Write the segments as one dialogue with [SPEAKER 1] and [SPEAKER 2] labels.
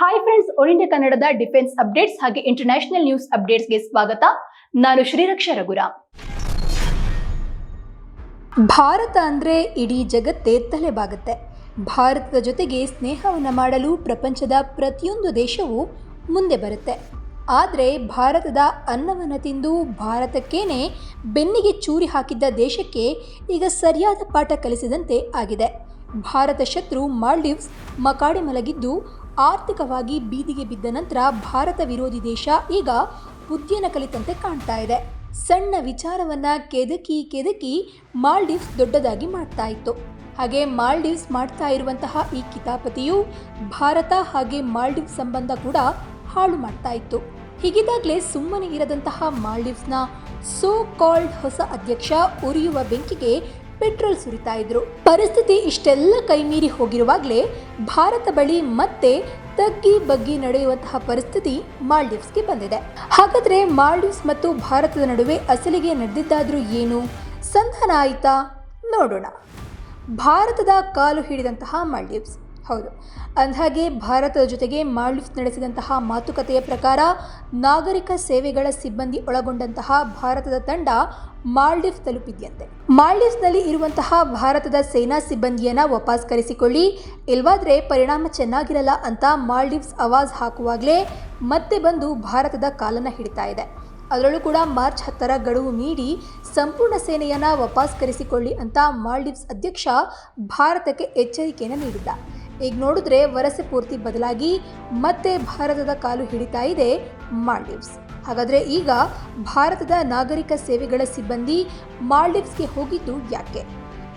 [SPEAKER 1] Hi friends all India ಕನ್ನಡದ defence updates ಹಾಗೆ international news ಅಪ್ಡೇಟ್ಸ್ಗೆ ಸ್ವಾಗತ. ನಾನು ಶ್ರೀರಕ್ಷಾ ರಘುರಾಮ್ ಭಾರತ ಅಂದರೆ ಇಡೀ ಜಗತ್ತೇ ತಲೆಬಾಗುತ್ತೆ. ಭಾರತದ ಜೊತೆಗೆ ಸ್ನೇಹವನ್ನು ಮಾಡಲು ಪ್ರಪಂಚದ ಪ್ರತಿಯೊಂದು ದೇಶವೂ ಮುಂದೆ ಬರುತ್ತೆ. ಆದರೆ ಭಾರತದ ಅನ್ನವನ್ನು ತಿಂದು ಭಾರತಕ್ಕೇನೆ ಬೆನ್ನಿಗೆ ಚೂರಿ ಹಾಕಿದ್ದ ದೇಶಕ್ಕೆ ಈಗ ಸರಿಯಾದ ಪಾಠ ಕಲಿಸಿದಂತೆ ಆಗಿದೆ. ಭಾರತ ಶತ್ರು ಮಾಲ್ಡೀವ್ಸ್ ಮಕಾಡೆ ಮಲಗಿದ್ದು ಆರ್ಥಿಕವಾಗಿ ಬೀದಿಗೆ ಬಿದ್ದ ನಂತರ ಭಾರತ ವಿರೋಧಿ ದೇಶ ಈಗ ಉದ್ಯನ ಕಲಿತಂತೆ ಕಾಣ್ತಾ ಇದೆ. ಸಣ್ಣ ವಿಚಾರವನ್ನ ಕೆದಕಿ ಕೆದಕಿ ಮಾಲ್ಡೀವ್ಸ್ ದೊಡ್ಡದಾಗಿ ಮಾಡ್ತಾ ಇತ್ತು. ಹಾಗೆ ಮಾಲ್ಡೀವ್ಸ್ ಮಾಡ್ತಾ ಇರುವಂತಹ ಈ ಕಿತಾಪತಿಯು ಭಾರತ ಹಾಗೆ ಮಾಲ್ಡೀವ್ಸ್ ಸಂಬಂಧ ಕೂಡ ಹಾಳು ಮಾಡ್ತಾ ಇತ್ತು. ಹೀಗಿದ್ದಾಗಲೇ ಸುಮ್ಮನೆ ಇರದಂತಹ ಮಾಲ್ಡೀವ್ಸ್ನ ಸೋ ಕಾಲ್ಡ್ ಹೊಸ ಅಧ್ಯಕ್ಷ ಉರಿಯುವ ಬೆಂಕಿಗೆ ಪೆಟ್ರೋಲ್ ಸುರಿತಾ ಇದ್ರು. ಪರಿಸ್ಥಿತಿ ಇಷ್ಟೆಲ್ಲ ಕೈಮೀರಿ ಹೋಗಿರುವಾಗಲೇ ಭಾರತ ಬಳಿ ಮತ್ತೆ ತಗ್ಗಿ ಬಗ್ಗಿ ನಡೆಯುವಂತಹ ಪರಿಸ್ಥಿತಿ ಮಾಲ್ಡೀವ್ಸ್ಗೆ ಬಂದಿದೆ. ಹಾಗಾದ್ರೆ ಮಾಲ್ಡೀವ್ಸ್ ಮತ್ತು ಭಾರತದ ನಡುವೆ ಅಸಲಿಗೆ ನಡೆದಿದ್ದಾದ್ರೂ ಏನು? ಸಂಧಾನ ಆಯಿತಾ? ನೋಡೋಣ. ಭಾರತದ ಕಾಲು ಹಿಡಿದಂತಹ ಮಾಲ್ಡೀವ್ಸ್. ಹೌದು. ಅಂದಹಾಗೆ ಭಾರತದ ಜೊತೆಗೆ ಮಾಲ್ಡೀವ್ಸ್ ನಡೆಸಿದಂತಹ ಮಾತುಕತೆಯ ಪ್ರಕಾರ ನಾಗರಿಕ ಸೇವೆಗಳ ಸಿಬ್ಬಂದಿ ಒಳಗೊಂಡಂತಹ ಭಾರತದ ತಂಡ ಮಾಲ್ಡೀವ್ಸ್ ತಲುಪಿದ್ಯಂತೆ. ಮಾಲ್ಡೀವ್ಸ್ನಲ್ಲಿ ಇರುವಂತಹ ಭಾರತದ ಸೇನಾ ಸಿಬ್ಬಂದಿಯನ್ನ ವಾಪಸ್ ಕರೆಸಿಕೊಳ್ಳಿ ಇಲ್ವಾದ್ರೆ ಪರಿಣಾಮ ಚೆನ್ನಾಗಿರಲ್ಲ ಅಂತ ಮಾಲ್ಡೀವ್ಸ್ ಆವಾಜ್ ಹಾಕುವಾಗಲೇ ಮತ್ತೆ ಬಂದು ಭಾರತದ ಕಾಲನ್ನ ಹಿಡಿತಾ ಇದೆ. ಅದರಲ್ಲೂ ಕೂಡ ಮಾರ್ಚ್ ಹತ್ತರ ಗಡುವು ಮೀರಿ ಸಂಪೂರ್ಣ ಸೇನೆಯನ್ನ ವಾಪಸ್ ಕರೆಸಿಕೊಳ್ಳಿ ಅಂತ ಮಾಲ್ಡೀವ್ಸ್ ಅಧ್ಯಕ್ಷ ಭಾರತಕ್ಕೆ ಎಚ್ಚರಿಕೆಯನ್ನು ನೀಡಿದ್ದ. ಈಗ ನೋಡಿದ್ರೆ ವರಸೆ ಪೂರ್ತಿ ಬದಲಾಗಿ ಮತ್ತೆ ಭಾರತದ ಕಾಲು ಹಿಡಿತಾ ಇದೆ ಮಾಲ್ಡೀವ್ಸ್. ಹಾಗಾದರೆ ಈಗ ಭಾರತದ ನಾಗರಿಕ ಸೇವೆಗಳ ಸಿಬ್ಬಂದಿ ಮಾಲ್ಡೀವ್ಸ್ಗೆ ಹೋಗಿದ್ದು ಯಾಕೆ?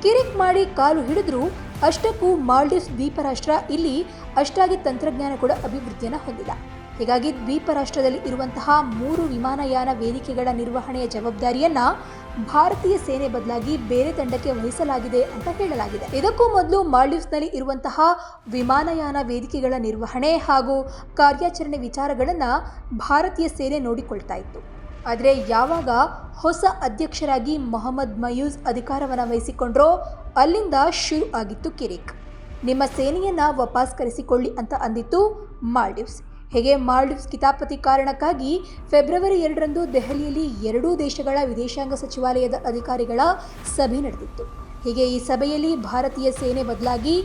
[SPEAKER 1] ಕಿರಿಕ್ ಮಾಡಿ ಕಾಲು ಹಿಡಿದ್ರೂ ಅಷ್ಟಕ್ಕೂ ಮಾಲ್ಡೀವ್ಸ್ ದ್ವೀಪ ರಾಷ್ಟ್ರ ಇಲ್ಲಿ ಅಷ್ಟಾಗಿ ತಂತ್ರಜ್ಞಾನ ಕೂಡ ಅಭಿವೃದ್ಧಿಯನ್ನು ಹೊಂದಿಲ್ಲ. ಹೀಗಾಗಿ ದ್ವೀಪ ರಾಷ್ಟ್ರದಲ್ಲಿ ಇರುವಂತಹ ಮೂರು ವಿಮಾನಯಾನ ವೇದಿಕೆಗಳ ನಿರ್ವಹಣೆಯ ಜವಾಬ್ದಾರಿಯನ್ನ ಭಾರತೀಯ ಸೇನೆ ಬದಲಾಗಿ ಬೇರೆ ತಂಡಕ್ಕೆ ವಹಿಸಲಾಗಿದೆ ಅಂತ ಹೇಳಲಾಗಿದೆ. ಇದಕ್ಕೂ ಮೊದಲು ಮಾಲ್ಡೀವ್ಸ್ನಲ್ಲಿ ಇರುವಂತಹ ವಿಮಾನಯಾನ ವೇದಿಕೆಗಳ ನಿರ್ವಹಣೆ ಹಾಗೂ ಕಾರ್ಯಾಚರಣೆ ವಿಚಾರಗಳನ್ನು ಭಾರತೀಯ ಸೇನೆ ನೋಡಿಕೊಳ್ತಾ ಇತ್ತು. ಆದರೆ ಯಾವಾಗ ಹೊಸ ಅಧ್ಯಕ್ಷರಾಗಿ ಮೊಹಮ್ಮದ್ ಮಯೂಸ್ ಅಧಿಕಾರವನ್ನು ವಹಿಸಿಕೊಂಡ್ರೋ ಅಲ್ಲಿಂದ ಶುರು ಆಗಿತ್ತು ಕಿರಿಕ್. ನಿಮ್ಮ ಸೇನೆಯನ್ನ ವಾಪಸ್ ಕರೆಸಿಕೊಳ್ಳಿ ಅಂತ ಅಂದಿತ್ತು ಮಾಲ್ಡೀವ್ಸ್. ಹೇಗೆ ಮಾಲ್ಡೀವ್ಸ್ ಕಿತಾಪತಿ ಕಾರಣಕ್ಕಾಗಿ ಫೆಬ್ರವರಿ ಎರಡರಂದು ದೆಹಲಿಯಲ್ಲಿ ಎರಡೂ ದೇಶಗಳ ವಿದೇಶಾಂಗ ಸಚಿವಾಲಯದ ಅಧಿಕಾರಿಗಳ ಸಭೆ ನಡೆದಿತ್ತು. ಹೀಗೆ ಈ ಸಭೆಯಲ್ಲಿ ಭಾರತೀಯ ಸೇನೆ ಬದಲಾಗಿ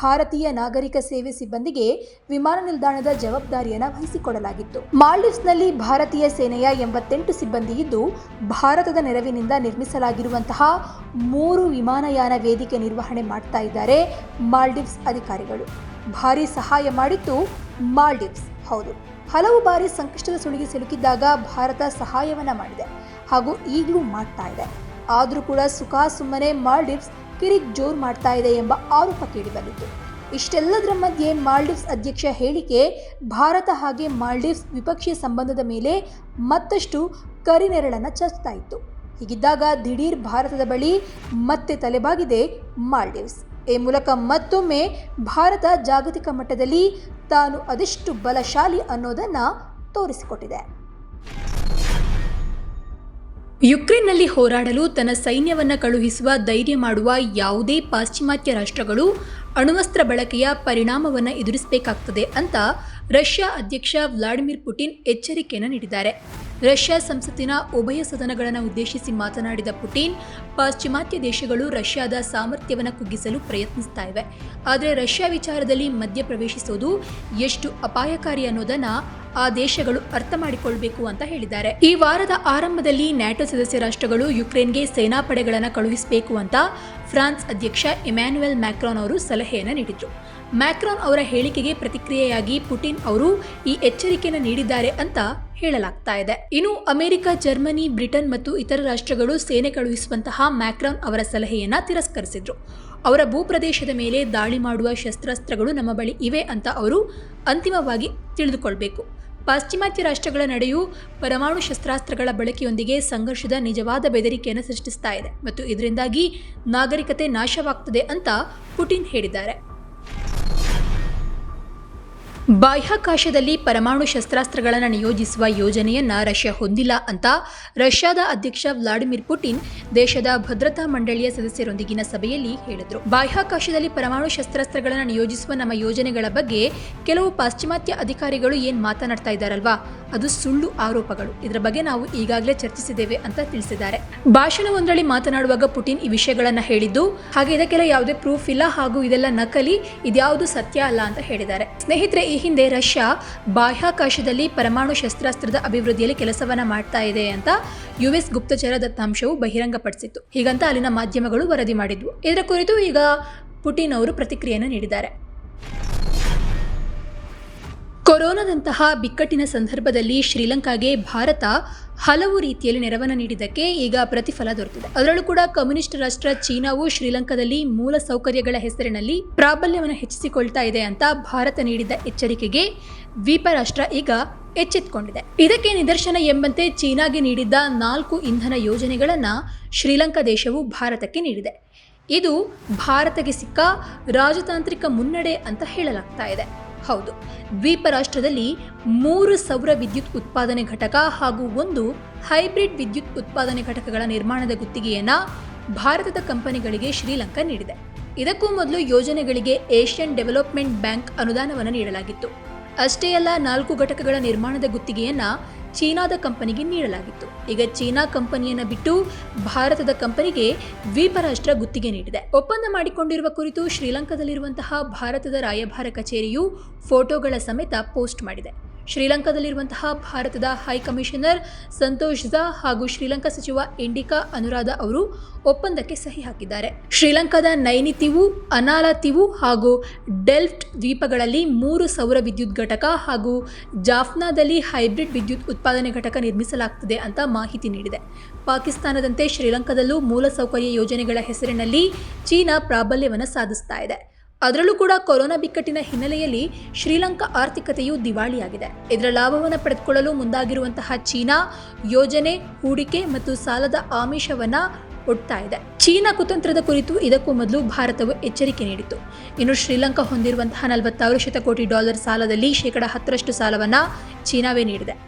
[SPEAKER 1] ಭಾರತೀಯ ನಾಗರಿಕ ಸೇವೆ ಸಿಬ್ಬಂದಿಗೆ ವಿಮಾನ ನಿಲ್ದಾಣದ ಜವಾಬ್ದಾರಿಯನ್ನು ವಹಿಸಿಕೊಡಲಾಗಿತ್ತು. ಮಾಲ್ಡೀವ್ಸ್ನಲ್ಲಿ ಭಾರತೀಯ ಸೇನೆಯ ಎಂಬತ್ತೆಂಟು ಸಿಬ್ಬಂದಿ ಇದ್ದು ಭಾರತದ ನೆರವಿನಿಂದ ನಿರ್ಮಿಸಲಾಗಿರುವಂತಹ ಮೂರು ವಿಮಾನಯಾನ ವೇದಿಕೆ ನಿರ್ವಹಣೆ ಮಾಡ್ತಾ ಇದ್ದಾರೆ ಮಾಲ್ಡೀವ್ಸ್ ಅಧಿಕಾರಿಗಳು. ಭಾರಿ ಸಹಾಯ ಮಾಡಿತ್ತು ಮಾಲ್ಡೀವ್ಸ್. ಹೌದು. ಹಲವು ಬಾರಿ ಸಂಕಷ್ಟದ ಸುಳಿಗೆ ಸಿಲುಕಿದ್ದಾಗ ಭಾರತ ಸಹಾಯವನ್ನ ಮಾಡಿದೆ ಹಾಗೂ ಈಗಲೂ ಮಾಡ್ತಾ ಇದೆ. ಆದರೂ ಕೂಡ ಸುಖ ಸುಮ್ಮನೆ ಮಾಲ್ಡೀವ್ಸ್ ಕಿರಿಕ್ ಜೋರ್ ಮಾಡ್ತಾ ಇದೆ ಎಂಬ ಆರೋಪ ಕೇಳಿಬಂದಿತ್ತು ಇಷ್ಟೆಲ್ಲದರ ಮಧ್ಯೆ ಮಾಲ್ಡೀವ್ಸ್ ಅಧ್ಯಕ್ಷ ಹೇಳಿಕೆ ಭಾರತ ಹಾಗೆ ಮಾಲ್ಡೀವ್ಸ್ ದ್ವಿಪಕ್ಷೀಯ ಸಂಬಂಧದ ಮೇಲೆ ಮತ್ತಷ್ಟು ಕರಿನೆರಳನ್ನು ಚರ್ಚ್ತಾ ಇತ್ತು. ಹೀಗಿದ್ದಾಗ ದಿಢೀರ್ ಭಾರತದ ಬಳಿ ಮತ್ತೆ ತಲೆಬಾಗಿದೆ ಮಾಲ್ಡೀವ್ಸ್. ಈ ಮೂಲಕ ಮತ್ತೊಮ್ಮೆ ಭಾರತ ಜಾಗತಿಕ ಮಟ್ಟದಲ್ಲಿ ತಾನು ಅದೆಷ್ಟು ಬಲಶಾಲಿ ಅನ್ನೋದನ್ನು ತೋರಿಸಿಕೊಟ್ಟಿದೆ. ಯುಕ್ರೇನ್ನಲ್ಲಿ ಹೋರಾಡಲು ತನ್ನ ಸೈನ್ಯವನ್ನು ಕಳುಹಿಸುವ ಧೈರ್ಯ ಮಾಡುವ ಯಾವುದೇ ಪಾಶ್ಚಿಮಾತ್ಯ ರಾಷ್ಟ್ರಗಳು ಅಣುವಸ್ತ್ರ ಬಳಕೆಯ ಪರಿಣಾಮವನ್ನು ಎದುರಿಸಬೇಕಾಗ್ತದೆ ಅಂತ ರಷ್ಯಾ ಅಧ್ಯಕ್ಷ ವ್ಲಾಡಿಮಿರ್ ಪುಟಿನ್ ಎಚ್ಚರಿಕೆಯನ್ನು ನೀಡಿದ್ದಾರೆ. ರಷ್ಯಾ ಸಂಸತ್ತಿನ ಉಭಯ ಸದನಗಳನ್ನು ಉದ್ದೇಶಿಸಿ ಮಾತನಾಡಿದ ಪುಟಿನ್, ಪಾಶ್ಚಿಮಾತ್ಯ ದೇಶಗಳು ರಷ್ಯಾದ ಸಾಮರ್ಥ್ಯವನ್ನು ಕುಗ್ಗಿಸಲು ಪ್ರಯತ್ನಿಸ್ತಾ ಇವೆ. ಆದರೆ ರಷ್ಯಾ ವಿಚಾರದಲ್ಲಿ ಮಧ್ಯ ಪ್ರವೇಶಿಸೋದು ಎಷ್ಟು ಅಪಾಯಕಾರಿ ಅನ್ನೋದನ್ನ ಆ ದೇಶಗಳು ಅರ್ಥ ಮಾಡಿಕೊಳ್ಬೇಕು ಅಂತ ಹೇಳಿದ್ದಾರೆ. ಈ ವಾರದ ಆರಂಭದಲ್ಲಿ ನ್ಯಾಟೋ ಸದಸ್ಯ ರಾಷ್ಟ್ರಗಳು ಯುಕ್ರೇನ್ಗೆ ಸೇನಾ ಪಡೆಗಳನ್ನು ಕಳುಹಿಸಬೇಕು ಅಂತ ಫ್ರಾನ್ಸ್ ಅಧ್ಯಕ್ಷ ಇಮ್ಯಾನ್ಯುಯಲ್ ಮ್ಯಾಕ್ರಾನ್ ಅವರು ಸಲಹೆಯನ್ನು ನೀಡಿದರು. ಮ್ಯಾಕ್ರಾನ್ ಅವರ ಹೇಳಿಕೆಗೆ ಪ್ರತಿಕ್ರಿಯೆಯಾಗಿ ಪುಟಿನ್ ಅವರು ಈ ಎಚ್ಚರಿಕೆಯನ್ನು ನೀಡಿದ್ದಾರೆ ಅಂತ ಹೇಳಲಾಗ್ತಾ ಇದೆ. ಇನ್ನು ಅಮೆರಿಕ, ಜರ್ಮನಿ, ಬ್ರಿಟನ್ ಮತ್ತು ಇತರ ರಾಷ್ಟ್ರಗಳು ಸೇನೆ ಕಳುಹಿಸುವಂತಹ ಮ್ಯಾಕ್ರಾನ್ ಅವರ ಸಲಹೆಯನ್ನ ತಿರಸ್ಕರಿಸಿದ್ರು. ಅವರ ಭೂಪ್ರದೇಶದ ಮೇಲೆ ದಾಳಿ ಮಾಡುವ ಶಸ್ತ್ರಾಸ್ತ್ರಗಳು ನಮ್ಮ ಬಳಿ ಇವೆ ಅಂತ ಅವರು ಅಂತಿಮವಾಗಿ ತಿಳಿದುಕೊಳ್ಬೇಕು. ಪಾಶ್ಚಿಮಾತ್ಯ ರಾಷ್ಟ್ರಗಳ ನಡೆಯೂ ಪರಮಾಣು ಶಸ್ತ್ರಾಸ್ತ್ರಗಳ ಬಳಕೆಯೊಂದಿಗೆ ಸಂಘರ್ಷದ ನಿಜವಾದ ಬೆದರಿಕೆಯನ್ನು ಸೃಷ್ಟಿಸ್ತಾ ಇದೆ ಮತ್ತು ಇದರಿಂದಾಗಿ ನಾಗರಿಕತೆ ನಾಶವಾಗ್ತದೆ ಅಂತ ಪುಟಿನ್ ಹೇಳಿದ್ದಾರೆ. ಬಾಹ್ಯಾಕಾಶದಲ್ಲಿ ಪರಮಾಣು ಶಸ್ತ್ರಾಸ್ತ್ರಗಳನ್ನು ನಿಯೋಜಿಸುವ ಯೋಜನೆಯನ್ನ ರಷ್ಯಾ ಹೊಂದಿಲ್ಲ ಅಂತ ರಷ್ಯಾದ ಅಧ್ಯಕ್ಷ ವ್ಲಾಡಿಮಿರ್ ಪುಟಿನ್ ದೇಶದ ಭದ್ರತಾ ಮಂಡಳಿಯ ಸದಸ್ಯರೊಂದಿಗಿನ ಸಭೆಯಲ್ಲಿ ಹೇಳಿದರು. ಬಾಹ್ಯಾಕಾಶದಲ್ಲಿ ಪರಮಾಣು ಶಸ್ತ್ರಾಸ್ತ್ರಗಳನ್ನು ನಿಯೋಜಿಸುವ ನಮ್ಮ ಯೋಜನೆಗಳ ಬಗ್ಗೆ ಕೆಲವು ಪಾಶ್ಚಿಮಾತ್ಯ ಅಧಿಕಾರಿಗಳು ಏನು ಮಾತನಾಡ್ತಾ ಇದ್ದಾರಲ್ವಾ? ಅದು ಸುಳ್ಳು ಆರೋಪಗಳು. ಇದರ ಬಗ್ಗೆ ನಾವು ಈಗಾಗಲೇ ಚರ್ಚಿಸಿದ್ದೇವೆ ಅಂತ ತಿಳಿಸಿದ್ದಾರೆ. ಭಾಷಣವೊಂದರಲ್ಲಿ ಮಾತನಾಡುವಾಗ ಪುಟಿನ್ ಈ ವಿಷಯಗಳನ್ನು ಹೇಳಿದ್ದು, ಹಾಗೆ ಇದಕ್ಕೆಲ್ಲ ಯಾವುದೇ ಪ್ರೂಫ್ ಇಲ್ಲ ಹಾಗೂ ಇದೆಲ್ಲ ನಕಲಿ, ಇದ್ಯಾವುದು ಸತ್ಯ ಅಲ್ಲ ಅಂತ ಹೇಳಿದ್ದಾರೆ. ಸ್ನೇಹಿತರೆ, ಈ ಹಿಂದೆ ರಷ್ಯಾ ಬಾಹ್ಯಾಕಾಶದಲ್ಲಿ ಪರಮಾಣು ಶಸ್ತ್ರಾಸ್ತ್ರದ ಅಭಿವೃದ್ಧಿಯಲ್ಲಿ ಕೆಲಸವನ್ನ ಮಾಡ್ತಾ ಇದೆ ಅಂತ ಯುಎಸ್ ಗುಪ್ತಚರ ದತ್ತಾಂಶವು ಬಹಿರಂಗಪಡಿಸಿತ್ತು. ಹೀಗಂತ ಅಲ್ಲಿನ ಮಾಧ್ಯಮಗಳು ವರದಿ ಮಾಡಿದ್ವು. ಇದರ ಕುರಿತು ಈಗ ಪುಟಿನ್ ಅವರು ಪ್ರತಿಕ್ರಿಯೆಯನ್ನು ನೀಡಿದ್ದಾರೆ. ಕೊರೋನಾದಂತಹ ಬಿಕ್ಕಟ್ಟಿನ ಸಂದರ್ಭದಲ್ಲಿ ಶ್ರೀಲಂಕಾಗೆ ಭಾರತ ಹಲವು ರೀತಿಯಲ್ಲಿ ನೆರವನ್ನು ನೀಡಿದ್ದಕ್ಕೆ ಈಗ ಪ್ರತಿಫಲ ದೊರೆತಿದೆ. ಅದರಲ್ಲೂ ಕೂಡ ಕಮ್ಯುನಿಸ್ಟ್ ರಾಷ್ಟ್ರ ಚೀನಾವು ಶ್ರೀಲಂಕಾದಲ್ಲಿ ಮೂಲ ಸೌಕರ್ಯಗಳ ಹೆಸರಿನಲ್ಲಿ ಪ್ರಾಬಲ್ಯವನ್ನು ಹೆಚ್ಚಿಸಿಕೊಳ್ತಾ ಇದೆ ಅಂತ ಭಾರತ ನೀಡಿದ್ದ ಎಚ್ಚರಿಕೆಗೆ ದ್ವೀಪ ರಾಷ್ಟ್ರ ಈಗ ಎಚ್ಚೆತ್ತುಕೊಂಡಿದೆ ಇದಕ್ಕೆ ನಿದರ್ಶನ ಎಂಬಂತೆ ಚೀನಾಗೆ ನೀಡಿದ್ದ ನಾಲ್ಕು ಇಂಧನ ಯೋಜನೆಗಳನ್ನು ಶ್ರೀಲಂಕಾ ದೇಶವು ಭಾರತಕ್ಕೆ ನೀಡಿದೆ. ಇದು ಭಾರತಕ್ಕೆ ಸಿಕ್ಕ ರಾಜತಾಂತ್ರಿಕ ಮುನ್ನಡೆ ಅಂತ ಹೇಳಲಾಗ್ತಾ ಇದೆ. ಹೌದು. ದ್ವೀಪ ರಾಷ್ಟ್ರದಲ್ಲಿ ಮೂರು ಸೌರ ವಿದ್ಯುತ್ ಉತ್ಪಾದನೆ ಘಟಕ ಹಾಗೂ ಒಂದು ಹೈಬ್ರಿಡ್ ವಿದ್ಯುತ್ ಉತ್ಪಾದನೆ ಘಟಕಗಳ ನಿರ್ಮಾಣದ ಗುತ್ತಿಗೆಯನ್ನ ಭಾರತದ ಕಂಪನಿಗಳಿಗೆ ಶ್ರೀಲಂಕಾ ನೀಡಿದೆ. ಇದಕ್ಕೂ ಮೊದಲು ಯೋಜನೆಗಳಿಗೆ ಏಷ್ಯನ್ ಡೆವಲಪ್ಮೆಂಟ್ ಬ್ಯಾಂಕ್ ಅನುದಾನವನ್ನು ನೀಡಲಾಗಿತ್ತು. ಅಷ್ಟೇ ಅಲ್ಲ, ನಾಲ್ಕು ಘಟಕಗಳ ನಿರ್ಮಾಣದ ಗುತ್ತಿಗೆಯನ್ನ ಚೀನಾದ ಕಂಪನಿಗೆ ನೀಡಲಾಗಿತ್ತು. ಈಗ ಚೀನಾ ಕಂಪನಿಯನ್ನು ಬಿಟ್ಟು ಭಾರತದ ಕಂಪನಿಗೆ ದ್ವೀಪ ರಾಷ್ಟ್ರ ಗುತ್ತಿಗೆ ನೀಡಿದೆ. ಒಪ್ಪಂದ ಮಾಡಿಕೊಂಡಿರುವ ಕುರಿತು ಶ್ರೀಲಂಕಾದಲ್ಲಿರುವಂತಹ ಭಾರತದ ರಾಯಭಾರ ಕಚೇರಿಯು ಫೋಟೋಗಳ ಸಮೇತ ಪೋಸ್ಟ್ ಮಾಡಿದೆ. ಶ್ರೀಲಂಕಾದಲ್ಲಿರುವಂತಹ ಭಾರತದ ಹೈ ಕಮಿಷನರ್ ಸಂತೋಷ್ ಝಾ ಹಾಗೂ ಶ್ರೀಲಂಕಾ ಸಚಿವ ಇಂಡಿಕಾ ಅನುರಾಧ ಅವರು ಒಪ್ಪಂದಕ್ಕೆ ಸಹಿ ಹಾಕಿದ್ದಾರೆ. ಶ್ರೀಲಂಕಾದ ನೈನಿತಿವು, ಅನಾಲತಿವು ಹಾಗೂ ಡೆಲ್ಫ್ಟ್ ದ್ವೀಪಗಳಲ್ಲಿ ಮೂರು ಸೌರ ವಿದ್ಯುತ್ ಘಟಕ ಹಾಗೂ ಜಾಫ್ನಾದಲ್ಲಿ ಹೈಬ್ರಿಡ್ ವಿದ್ಯುತ್ ಉತ್ಪಾದನೆ ಘಟಕ ನಿರ್ಮಿಸಲಾಗುತ್ತದೆ ಅಂತ ಮಾಹಿತಿ ನೀಡಿದೆ. ಪಾಕಿಸ್ತಾನದಂತೆ ಶ್ರೀಲಂಕಾದಲ್ಲೂ ಮೂಲಸೌಕರ್ಯ ಯೋಜನೆಗಳ ಹೆಸರಿನಲ್ಲಿ ಚೀನಾ ಪ್ರಾಬಲ್ಯವನ್ನು ಸಾಧಿಸ್ತಾ ಇದೆ. ಅದರಲ್ಲೂ ಕೂಡ ಕೊರೋನಾ ಬಿಕ್ಕಟ್ಟಿನ ಹಿನ್ನೆಲೆಯಲ್ಲಿ ಶ್ರೀಲಂಕಾ ಆರ್ಥಿಕತೆಯು ದಿವಾಳಿಯಾಗಿದೆ. ಇದರ ಲಾಭವನ್ನು ಪಡೆದುಕೊಳ್ಳಲು ಮುಂದಾಗಿರುವಂತಹ ಚೀನಾ ಯೋಜನೆ, ಹೂಡಿಕೆ ಮತ್ತು ಸಾಲದ ಆಮಿಷವನ್ನ ಒಡ್ತಾ ಇದೆ. ಚೀನಾ ಕುತಂತ್ರದ ಕುರಿತು ಇದಕ್ಕೂ ಮೊದಲು ಭಾರತವು ಎಚ್ಚರಿಕೆ ನೀಡಿತ್ತು. ಇನ್ನು ಶ್ರೀಲಂಕಾ ಹೊಂದಿರುವಂತಹ ನಲವತ್ತಾರು ಶತಕೋಟಿ ಡಾಲರ್ ಸಾಲದಲ್ಲಿ ಶೇಕಡ ಹತ್ತರಷ್ಟು ಸಾಲವನ್ನ ಚೀನಾವೇ ನೀಡಿದೆ.